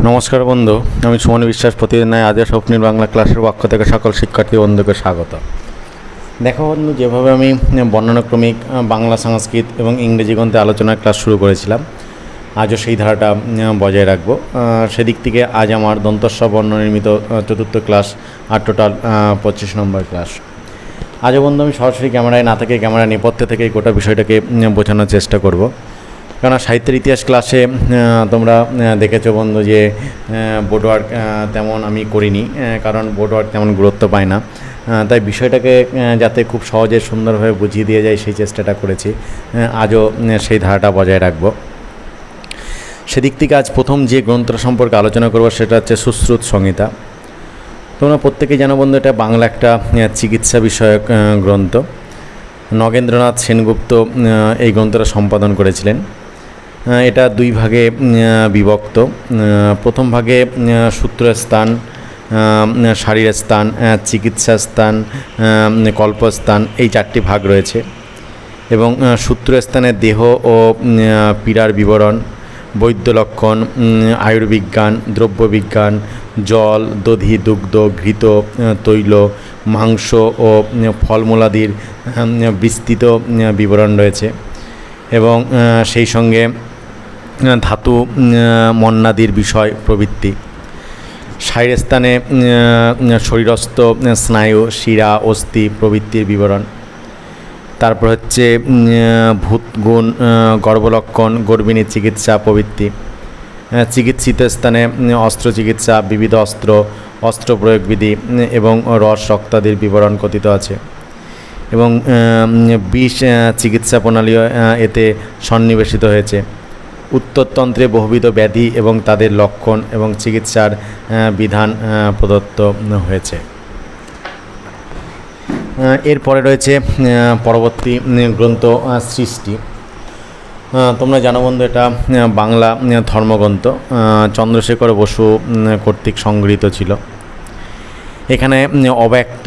নমস্কার বন্ধু, আমি সুমন বিশ্বাস প্রতিদিন নয় আজের স্বপ্নীর বাংলা ক্লাসের পক্ষ থেকে সকল শিক্ষার্থী বন্ধুকে স্বাগত। দেখো বন্ধু, যেভাবে আমি বর্ণনাক্রমিক বাংলা, সংস্কৃত এবং ইংরেজি গ্রন্থে আলোচনার ক্লাস শুরু করেছিলাম, আজও সেই ধারাটা বজায় রাখব। সেদিক থেকে আজ আমার দন্তস্ব বর্ণ নির্মিত চতুর্থ ক্লাস, আর টোটাল পঁচিশ নম্বর ক্লাস। আজও বন্ধু, আমি সরাসরি ক্যামেরায় না থেকে, ক্যামেরা নেপথ্যে থেকে গোটা বিষয়টাকে বোঝানোর চেষ্টা করব। কেননা সাহিত্যের ইতিহাস ক্লাসে তোমরা দেখেছ বন্ধু যে বোর্ড ওয়ার্ক তেমন আমি করিনি কারণ বোর্ড ওয়ার্ক তেমন গুরুত্ব পায় না। তাই বিষয়টাকে যাতে খুব সহজে সুন্দরভাবে বুঝিয়ে দিয়ে যায়, সেই চেষ্টাটা করেছি। আজও সেই ধারাটা বজায় রাখব। সেদিক থেকে আজ প্রথম যে গ্রন্থটা সম্পর্কে আলোচনা করব, সেটা হচ্ছে সুশ্রুত সংহিতা। তোমরা প্রত্যেকেই জানো বন্ধু, এটা বাংলা একটা চিকিৎসা বিষয়ক গ্রন্থ। নগেন্দ্রনাথ সেনগুপ্ত এই গ্রন্থটা সম্পাদন করেছিলেন। এটা দুই ভাগে বিভক্ত। প্রথম ভাগে সূত্রস্থান শারীর স্থান চিকিৎসা স্থান কল্পস্থান, এই চারটি ভাগ রয়েছে। এবং সূত্রস্থানে দেহ ও পীড়ার বিবরণ, বৈদ্য লক্ষণ আয়ুর্বিজ্ঞান, দ্রব্যবিজ্ঞান, জল, দধি, দুগ্ধ, ঘৃত তৈল, মাংস ও ফলমূলাদির বিস্তৃত বিবরণ রয়েছে। এবং সেই সঙ্গে ধাতু মন্নাদির বিষয়, প্রবৃত্তি। স্থানে শরীরস্থ স্নায়ু, শিরা, অস্থি, প্রবৃত্তির বিবরণ। তারপর হচ্ছে ভূতগুণ গর্ভলক্ষণ, গর্ভিণীর চিকিৎসা, প্রবৃত্তি। চিকিৎসিত স্থানে অস্ত্র চিকিৎসা, বিবিধ অস্ত্র অস্ত্র প্রয়োগবিধি এবং রস, রক্তাদির বিবরণ কথিত আছে। এবং বিষ চিকিৎসা প্রণালী এতে সন্নিবেশিত হয়েছে। উত্তরতন্ত্রে বহুবিধ ব্যাধি এবং তাদের লক্ষণ এবং চিকিৎসার বিধান প্রদত্ত হয়েছে। এরপরে রয়েছে পরবর্তী গ্রন্থ সৃষ্টি। তোমরা জানো বন্ধু, এটা বাংলা ধর্মগ্রন্থ। চন্দ্রশেখর বসু কর্তৃক সংগৃহীত ছিল। এখানে অব্যক্ত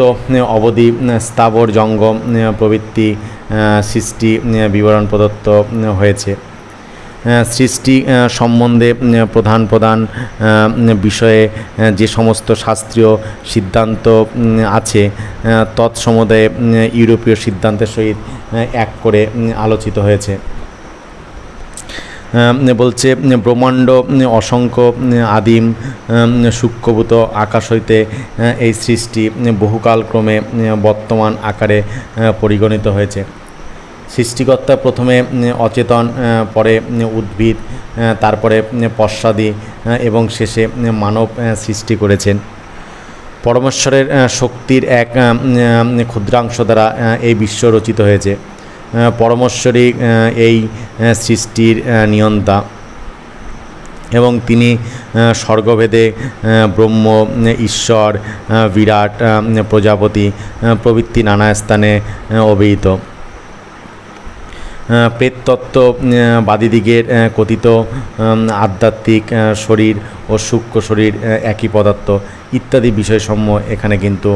অবধি স্থাবর, জঙ্গম প্রবৃত্তি সৃষ্টি বিবরণ প্রদত্ত হয়েছে। সৃষ্টি সম্বন্ধে প্রধান প্রধান বিষয়ে যে সমস্ত শাস্ত্রীয় সিদ্ধান্ত আছে তৎসমুদয়ে ইউরোপীয় সিদ্ধান্তের সহিত এক করে আলোচিত হয়েছে। বলছে ব্রহ্মাণ্ড অসংখ্য আদিম সূক্ষ্মভূত আকাশ হইতে এই সৃষ্টি বহুকাল ক্রমে বর্তমান আকারে পরিগণিত হয়েছে। সৃষ্টিকর্তা প্রথমে অচেতন পরে উদ্ভিদ তারপরে পশ্চাদি এবং শেষে মানব সৃষ্টি করেছেন। পরমেশ্বরের শক্তির এক ক্ষুদ্রাংশ দ্বারা এই বিশ্ব রচিত হয়েছে। পরমেশ্বরই এই সৃষ্টির নিয়ন্তা। এবং তিনি স্বর্গভেদে ব্রহ্ম ঈশ্বর বিরাট প্রজাপতি প্রভৃতি নানা স্থানে অভিহিত। আহ, প্রেততত্ত্ব আহ, কথিত আধ্যাত্মিক শরীর ও সূক্ষ্ম শরীর একই পদার্থ ইত্যাদি বিষয়সমূহ এখানে কিন্তু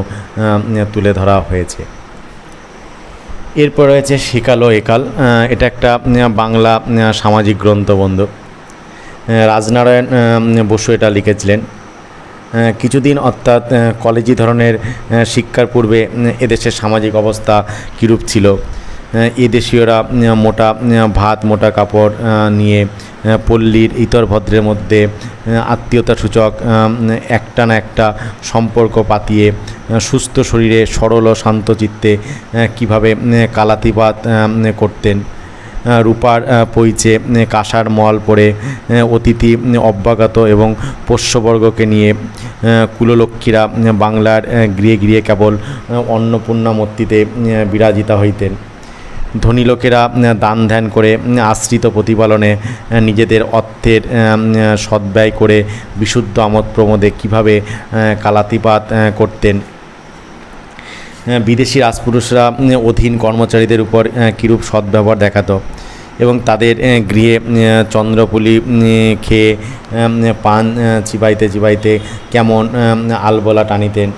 তুলে ধরা হয়েছে। এরপর রয়েছে শিকাল ও একাল। এটা একটা বাংলা সামাজিক গ্রন্থ বন্ধু। রাজনারায়ণ বসু এটা লিখেছিলেন। কিছুদিন অর্থাৎ কলেজি ধরনের শিক্ষার পূর্বে এদেশের সামাজিক অবস্থা কীরূপ ছিল? এদেশীয়রা মোটা ভাত মোটা কাপড় নিয়ে পল্লীর ইতর ভদ্রের মধ্যে আত্মীয়তা সূচক একটা না একটা সম্পর্ক পাতিয়ে সুস্থ শরীরে সরল ও শান্ত চিত্তে কীভাবে কালাতিপাত করতেন। রূপার পইচে কাঁসার মল পরে অতিথি অব্যাগত এবং পোষ্যবর্গকে নিয়ে কুললক্ষ্মীরা বাংলার গৃহে গৃহে কেবল আহ, অন্নপূর্ণা মূর্তিতে বিরাজিতা হইতেন। ধনী লোকেরা দান ধ্যান করে আশ্রিত প্রতিপালনে নিজেদের অর্থের সদ্ব্যয় করে বিশুদ্ধ আমোদ প্রমোদে কীভাবে কালাতিপাত করতেন। বিদেশি রাজপুরুষরা অধীন কর্মচারীদের উপর কীরূপ সদ্ব্যবহার দেখাতো এবং তাদের গৃহে চন্দ্রপুলি খেয়ে পান চিবাইতে চিবাইতে কেমন আলবোলা টানিতেন।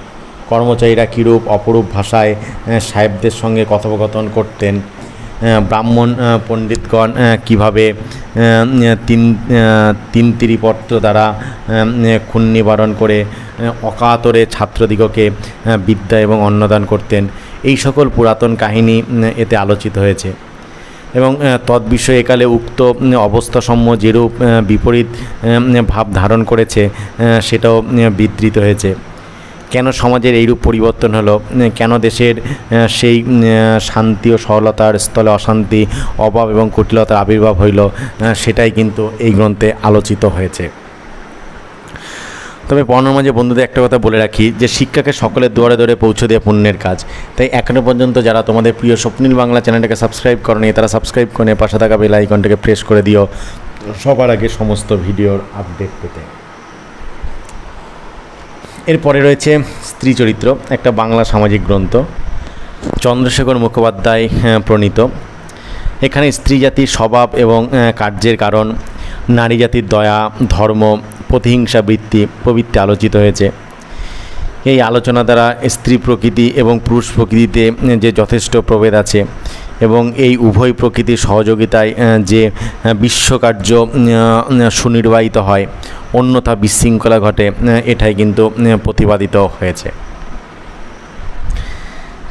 কর্মচারীরা কিরূপ অপরূপ ভাষায় সাহেবদের সঙ্গে কথোপকথন করতেন। ব্রাহ্মণ পণ্ডিতগণ কীভাবে তিন তিন তিরিপত্র দ্বারা খুন নিবারণ করে অকাতরে ছাত্রদিগকে বিদ্যা এবং অন্নদান করতেন। এই সকল পুরাতন কাহিনী এতে আলোচিত হয়েছে। এবং আহ, তদ্বিষয়ে একালে উক্ত উম, অবস্থাসমূহ যেরূপ বিপরীত ভাব ধারণ করেছে সেটাও বিধৃত হয়েছে। কেন সমাজের এইরূপ পরিবর্তন হলো? কেন দেশের সেই শান্তি ও সরলতার স্থলে অশান্তি, অভাব এবং কুটিলতার আবির্ভাব হইল সেটাই কিন্তু এই গ্রন্থে আলোচিত হয়েছে। তবে পড়ানোর মাঝে বন্ধুদের একটা কথা বলে রাখি, যে শিক্ষাকে সকলের দুয়ারে দুয়ারে পৌঁছে দেওয়া পুণ্যের কাজ। তাই এখনও পর্যন্ত যারা তোমাদের প্রিয় স্বপ্নীল বাংলা চ্যানেলটাকে সাবস্ক্রাইব করনি, তারা সাবস্ক্রাইব করে পাশে থাকা বেল আইকনটাকে প্রেস করে দিও। সবার আগে সমস্ত ভিডিওর আপডেট পেতে। এরপরে রয়েছে স্ত্রী চরিত্র, একটা বাংলা সামাজিক গ্রন্থ। চন্দ্রশেখর মুখোপাধ্যায় প্রণীত। এখানে স্ত্রী জাতির স্বভাব এবং কার্যের কারণ, নারী জাতির দয়া, ধর্ম, প্রতিহিংসা বৃত্তি প্রভৃতি আলোচিত হয়েছে। এই আলোচনা দ্বারা স্ত্রী প্রকৃতি এবং পুরুষ প্রকৃতিতে যে যথেষ্ট প্রভেদ আছে এবং এই উভয় প্রকৃতির সহযোগিতায় যে বিশ্বকার্য সুনির্বাহিত হয় অন্যথা বিশৃঙ্খলা ঘটে এটাই কিন্তু প্রতিপাদিত হয়েছে।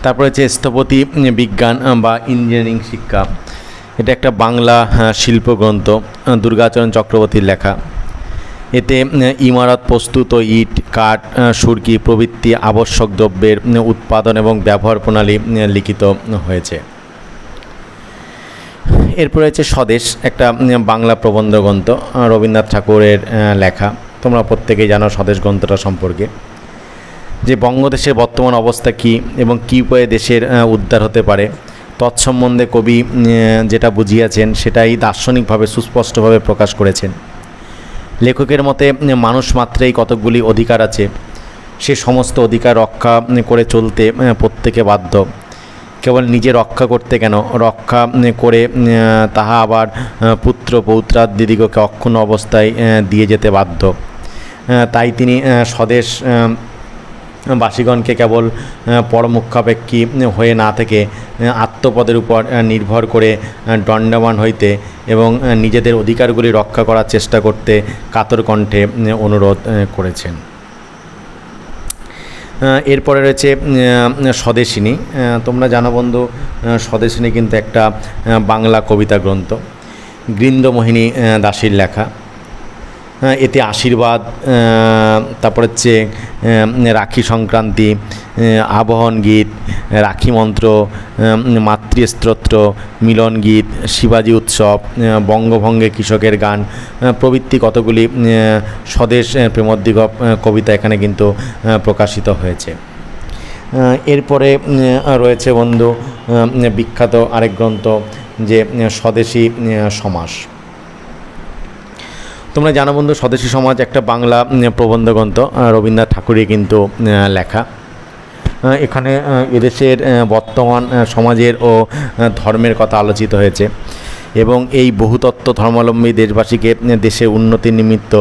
তারপরে হচ্ছে স্থপতি বিজ্ঞান বা ইঞ্জিনিয়ারিং শিক্ষা। এটা একটা বাংলা শিল্পগ্রন্থ দুর্গাচরণ চক্রবর্তীর লেখা। এতে ইমারত, প্রস্তুত ইট, কাঠ সুরকি প্রভৃতি আবশ্যক দ্রব্যের উৎপাদন এবং ব্যবহার প্রণালী লিখিত হয়েছে। এরপরে হচ্ছে স্বদেশ, একটা বাংলা প্রবন্ধ গ্রন্থ রবীন্দ্রনাথ ঠাকুরের লেখা। তোমরা প্রত্যেকেই জানো স্বদেশ গ্রন্থটা সম্পর্কে। যে বঙ্গদেশের বর্তমান অবস্থা কী এবং কী উপায়ে দেশের উদ্ধার হতে পারে, তৎসম্বন্ধে কবি যেটা বুঝিয়াছেন, সেটাই দার্শনিকভাবে সুস্পষ্টভাবে প্রকাশ করেছেন। লেখকের মতে মানুষ মাত্রেই কতকগুলি অধিকার আছে, সে সমস্ত অধিকার রক্ষা করে চলতে প্রত্যেকে বাধ্য। কেবল নিজে রক্ষা করতে কেন? রক্ষা করে তাহা আবার পুত্র পুত্র পৌত্রাদিদিগকে অক্ষুণ্ণ অবস্থায় দিয়ে যেতে বাধ্য। তাই তিনি স্বদেশ বাসীগণকে কেবল পরমুখাপেক্ষী হয়ে না থেকে আত্মপদের উপর নির্ভর করে দণ্ডমান হইতে এবং নিজেদের অধিকারগুলি রক্ষা করার চেষ্টা করতে কাতর কণ্ঠে অনুরোধ করেছেন। এরপরে রয়েছে স্বদেশিনী। তোমরা জানো বন্ধু স্বদেশিনী কিন্তু একটা বাংলা কবিতা গ্রন্থ। গৃন্দমোহিনী দাসীর লেখা। এতে আশীর্বাদ তারপর হচ্ছে রাখি সংক্রান্তি আবহন গীত রাখি মন্ত্র মাতৃস্তোত্র মিলন গীত শিবাজি উৎসব বঙ্গভঙ্গে কৃষকের গান প্রভৃতি কতগুলি স্বদেশ আহ, কবিতা এখানে কিন্তু প্রকাশিত হয়েছে। এরপরে রয়েছে বন্ধু বিখ্যাত আরেক গ্রন্থ যে স্বদেশী সমাস। তোমরা জানো বন্ধু, স্বদেশী সমাজ একটা বাংলা প্রবন্ধ গ্রন্থ রবীন্দ্রনাথ ঠাকুরের কিন্তু লেখা। এখানে এদেশের বর্তমান সমাজের ও ধর্মের কথা আলোচিত হয়েছে। এবং এই বহুতত্ত্ব ধর্মাবলম্বী দেশবাসীকে দেশে দেশের উন্নতির নিমিত্ত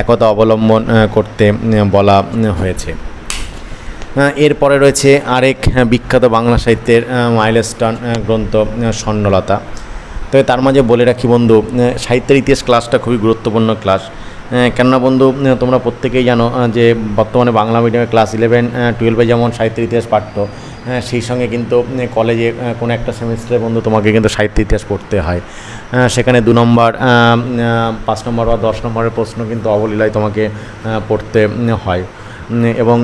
একতা অবলম্বন করতে বলা হয়েছে। এরপরে রয়েছে আরেক বিখ্যাত বাংলা সাহিত্যের মাইলস্টোন গ্রন্থ স্বর্ণলতা। তবে তার মাঝে বলে রাখি বন্ধু সাহিত্যের ইতিহাস ক্লাসটা খুবই গুরুত্বপূর্ণ ক্লাস কেননা বন্ধু তোমরা প্রত্যেকেই জানো যে বর্তমানে বাংলা মিডিয়ামে ক্লাস ইলেভেন টুয়েলভে যেমন সাহিত্যের ইতিহাস আহ, সেই সঙ্গে কিন্তু কলেজে কোনো একটা সেমিস্টারে বন্ধু তোমাকে কিন্তু সাহিত্য ইতিহাস পড়তে হয়। সেখানে দু নম্বর পাঁচ নম্বর বা দশ নম্বরের প্রশ্ন কিন্তু অবলীলায় তোমাকে পড়তে হয়। এবং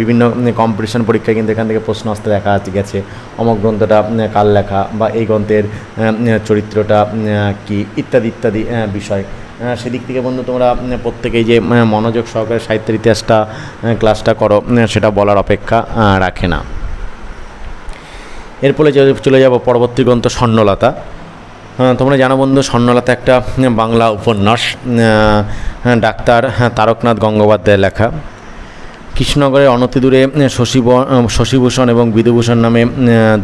বিভিন্ন কম্পিটিশন পরীক্ষায় কিন্তু এখান থেকে প্রশ্ন আসতে দেখা গেছে। অমক গ্রন্থটা কার লেখা বা এই গ্রন্থের চরিত্রটা কি ইত্যাদি ইত্যাদি বিষয়। সেদিক থেকে বন্ধু তোমরা প্রত্যেকেই যে মনোযোগ সহকারে সাহিত্যের ইতিহাসটা ক্লাসটা করো সেটা বলার অপেক্ষা রাখে না। এরপরে চলে যাব পরবর্তী গ্রন্থ স্বর্ণলতা। তোমরা জানো বন্ধু স্বর্ণলতা একটা বাংলা উপন্যাস। ডাক্তার হ্যাঁ, তারকনাথ গঙ্গোপাধ্যায়ের লেখা। কৃষ্ণনগরের অনতি দূরে শশীব শশীভূষণ এবং বিধুভূষণ নামে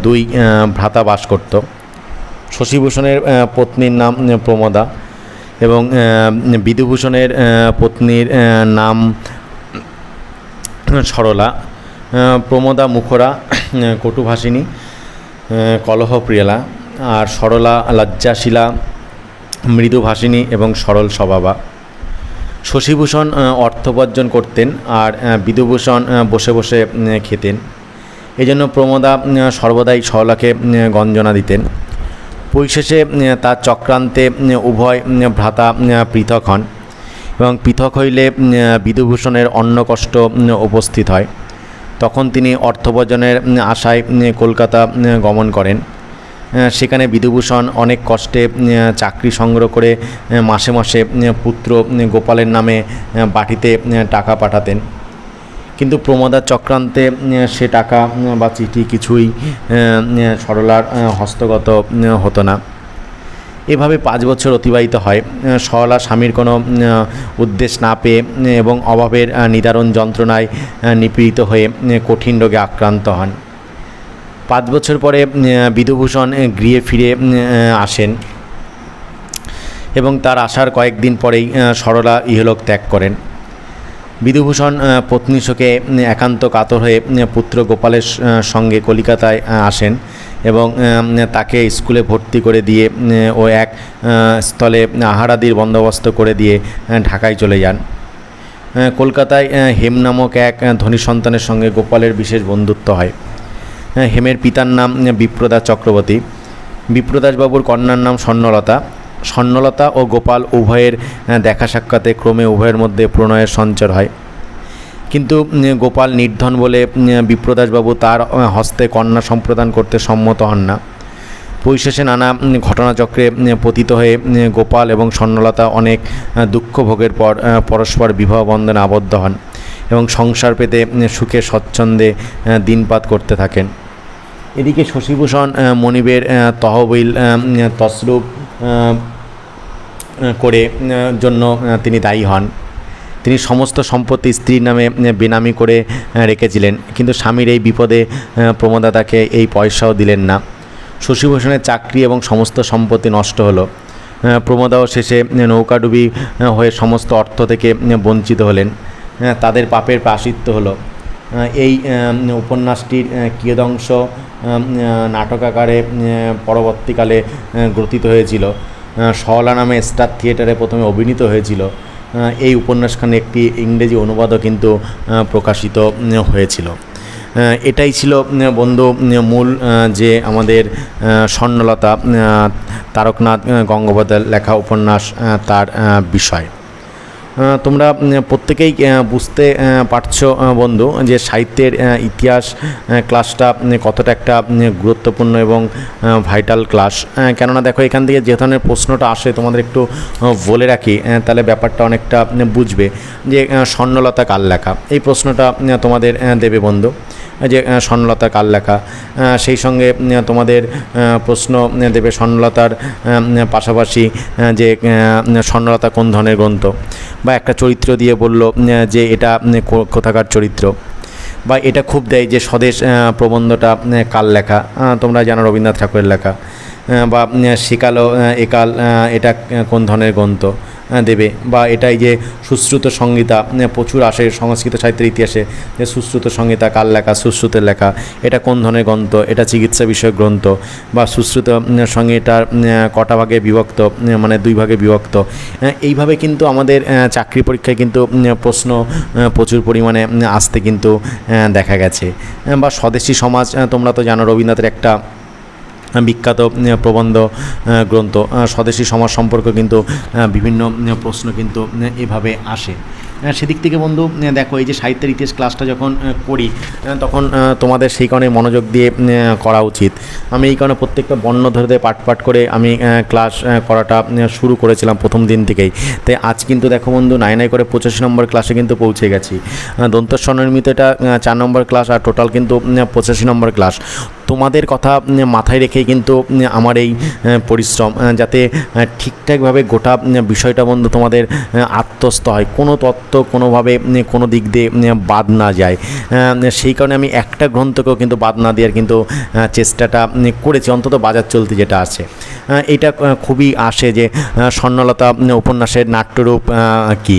দুই ভ্রাতা বাস করত। শশীভূষণের পত্নীর নাম প্রমদা এবং বিধুভূষণের পত্নীর নাম সরলা। প্রমোদা মুখরা আহ, কলহপ্রিয়লা আর সরলা লজ্জাশীলা মৃদুভাষিনী এবং সরল স্বভাবা। শশীভূষণ অর্থোপার্জন করতেন আর বিধুভূষণ বসে বসে খেতেন। এই জন্য প্রমোদা সর্বদাই সরলাকে গঞ্জনা দিতেন। পরিশেষে তার চক্রান্তে উভয় ভ্রাতা পৃথক হন এবং পৃথক হইলে বিধুভূষণের অন্ন কষ্ট উপস্থিত হয়। তখন তিনি অর্থোপার্জনের আশায় কলকাতা গমন করেন। সেখানে বিধুভূষণ অনেক কষ্টে চাকরি সংগ্রহ করে মাসে মাসে পুত্র গোপালের নামে বাটিতে টাকা পাঠাতেন। কিন্তু প্রমোদার চক্রান্তে সে টাকা বা চিঠি কিছুই সরলার হস্তগত হতো না। এভাবে পাঁচ বছর অতিবাহিত হয়। সরলা স্বামীর কোনো উদ্দেশ্য না পেয়ে এবং অভাবের নিদারণ যন্ত্রণায় নিপীড়িত হয়ে কঠিন রোগে আক্রান্ত হন। পাঁচ বছর পরে বিধুভূষণ গৃহে ফিরে আসেন এবং তার আসার কয়েকদিন পরেই সরলা ইহলোক ত্যাগ করেন। বিধুভূষণ পত্নী শোকে একান্ত কাতর হয়ে পুত্র গোপালের সঙ্গে কলিকাতায় আসেন এবং তাকে স্কুলে ভর্তি করে দিয়ে ও এক স্থলে আহারাদির বন্দোবস্ত করে দিয়ে ঢাকায় চলে যান। কলকাতায় হেম নামক এক ধনী সন্তানের সঙ্গে গোপালের বিশেষ বন্ধুত্ব হয়। হেমের পিতার নাম বিপ্রদাস চক্রবর্তী। বিপ্রদাসবাবুর কন্যার নাম স্বর্ণলতা। স্বর্ণলতা ও গোপাল উভয়ের দেখা সাক্ষাতে ক্রমে উভয়ের মধ্যে প্রণয়ের সঞ্চার হয়। কিন্তু গোপাল নির্ধন বলে বিপ্রদাসবাবু তার হস্তে কন্যা সম্প্রদান করতে সম্মত হন না। পরিশেষে নানা ঘটনাচক্রে পতিত হয়ে গোপাল এবং স্বর্ণলতা অনেক দুঃখ ভোগের পর পরস্পর বিবাহ বন্ধনে আবদ্ধ হন এবং সংসার পেতে সুখে স্বচ্ছন্দে দিনপাত করতে থাকেন। এদিকে শশীভূষণ মনিবের তহবিল তসরূপ করে জন্য তিনি দায়ী হন। তিনি সমস্ত সম্পত্তি স্ত্রীর নামে বেনামি করে রেখেছিলেন। কিন্তু স্বামীর এই বিপদে আহ, প্রমোদা তাকে এই পয়সাও দিলেন না। শশীভূষণের চাকরি এবং সমস্ত সম্পত্তি নষ্ট হলো। প্রমোদাও শেষে নৌকাডুবি হয়ে সমস্ত অর্থ থেকে বঞ্চিত হলেন। তাদের পাপের প্রাশিত্য হলো। এই উপন্যাসটির কিয়দংশ নাটক আকারে পরবর্তীকালে গ্রথিত হয়েছিল। সওলা নামে স্টার থিয়েটারে প্রথমে অভিনীত হয়েছিল। এই উপন্যাসখানে একটি ইংরেজি অনুবাদও কিন্তু প্রকাশিত হয়েছিল। এটাই ছিল বন্ধু মূল যে আমাদের স্বর্ণলতা তারকনাথ গঙ্গোপাধ্যায় লেখা উপন্যাস তার বিষয়। তোমরা প্রত্যেকেই বুঝতে পারছ বন্ধু, যে সাহিত্যের ইতিহাস ক্লাসটা কতটা একটা গুরুত্বপূর্ণ এবং ভাইটাল ক্লাস কেননা দেখো, এখান থেকে যে ধরনের প্রশ্নটা আসে, তোমাদের একটু বলে রাখি তাহলে ব্যাপারটা অনেকটা বুঝবে। যে স্বর্ণলতা কার লেখা? এই প্রশ্নটা তোমাদের দেবে বন্ধু। যে স্বর্ণলতা কার লেখা সেই সঙ্গে তোমাদের প্রশ্ন দেবে স্বর্ণলতার পাশাপাশি যে স্বর্ণলতা কোন ধরনের গ্রন্থ? বা একটা চরিত্র দিয়ে বলল যে এটা কোথাকার চরিত্র? বা এটা খুব দেয় যে স্বদেশ প্রবন্ধটা কাল লেখা তোমরা জানো রবীন্দ্রনাথ ঠাকুরের লেখা। বা সেকালো একাল এটা কোন ধরনের গ্রন্থ দেবে? বা এটাই যে সুশ্রুত উম, প্রচুর আসে সংস্কৃত সাহিত্যের ইতিহাসে যে সুশ্রুত সংহিতা কার লেখা সুশ্রুতের লেখা এটা কোন ধরনের গ্রন্থ এটা চিকিৎসা বিষয়ক গ্রন্থ বা সুশ্রুত উম, সংহিতার কটা ভাগে বিভক্ত মানে দুই ভাগে বিভক্ত এইভাবে কিন্তু আমাদের চাকরি পরীক্ষায় কিন্তু প্রশ্ন প্রচুর পরিমাণে আসতে কিন্তু দেখা গেছে বা স্বদেশী সমাজ তোমরা তো জানো রবীন্দ্রনাথের একটা বিখ্যাত প্রবন্ধ গ্রন্থ স্বদেশী সমাজ সম্পর্কে কিন্তু বিভিন্ন প্রশ্ন কিন্তু এভাবে আসে। সেদিক থেকে বন্ধু দেখো এই যে সাহিত্যের ইতিহাস ক্লাসটা যখন করি তখন তোমাদের সেই কারণে মনোযোগ দিয়ে করা উচিত। আমি এই কারণে প্রত্যেকটা বর্ণ ধরে পাঠ পাঠ করে আমি ক্লাস করাটা শুরু করেছিলাম প্রথম দিন থেকেই। তাই আজ কিন্তু দেখো বন্ধু নাই নাই করে পঁচাশি নম্বর ক্লাসে কিন্তু পৌঁছে গেছি। আহ, দন্তস্ব এটা চার নম্বর ক্লাস আর টোটাল কিন্তু পঁচাশি নম্বর ক্লাস তোমাদের কথা মাথায় রেখেই কিন্তু আমার এই পরিশ্রম যাতে ঠিকঠাকভাবে গোটা বিষয়টা বন্ধু তোমাদের আত্মস্থ হয়। কোনো তত্ত্ব কোনোভাবে কোনো দিক দিয়ে বাদ না যায়। সেই কারণে আমি একটা গ্রন্থকেও কিন্তু বাদ না দেওয়ার কিন্তু চেষ্টাটা করেছি। অন্তত বাজার চলতে যেটা আছে। এটা খুবই আসে যে স্বর্ণলতা উপন্যাসের নাট্যরূপ কী?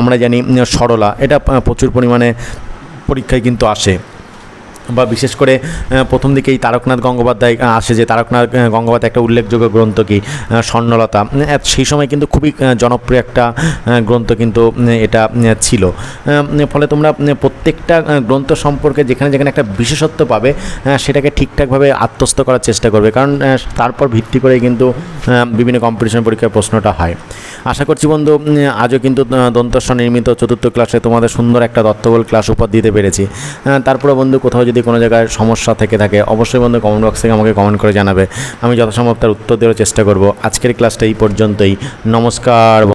আমরা জানি সরলা। এটা প্রচুর পরিমাণে পরীক্ষায় কিন্তু আসে। বা বিশেষ করে প্রথম দিকে এই তারকনাথ গঙ্গোপাধ্যায় আসে যে তারকনাথ গঙ্গোপাধ্যায় একটা উল্লেখযোগ্য গ্রন্থ কি স্বর্ণলতা। সেই সময় কিন্তু খুবই জনপ্রিয় একটা গ্রন্থ কিন্তু এটা ছিল। ফলে তোমরা প্রত্যেকটা গ্রন্থ সম্পর্কে যেখানে যেখানে একটা বিশেষত্ব পাবে সেটাকে ঠিকঠাকভাবে আত্মস্থ করার চেষ্টা করবে। কারণ তারপর ভিত্তি করে কিন্তু বিভিন্ন কম্পিটিশন পরীক্ষার প্রশ্নটা হয়। আশা করছি বন্ধু আজও কিন্তু দন্তস্ব নির্মিত চতুর্থ ক্লাসে তোমাদের সুন্দর একটা দত্তবল ক্লাস উপর দিতে পেরেছি। তারপরে বন্ধু, কোথাও যদি কোনো জায়গায় সমস্যা থেকে থাকে, অবশ্যই বন্ধু কমেন্ট বক্স থেকে আমাকে কমেন্ট করে জানাবে। আমি যথাসম্ভব তার উত্তর দেওয়ার চেষ্টা করব। আজকের ক্লাসটা এই পর্যন্তই। নমস্কার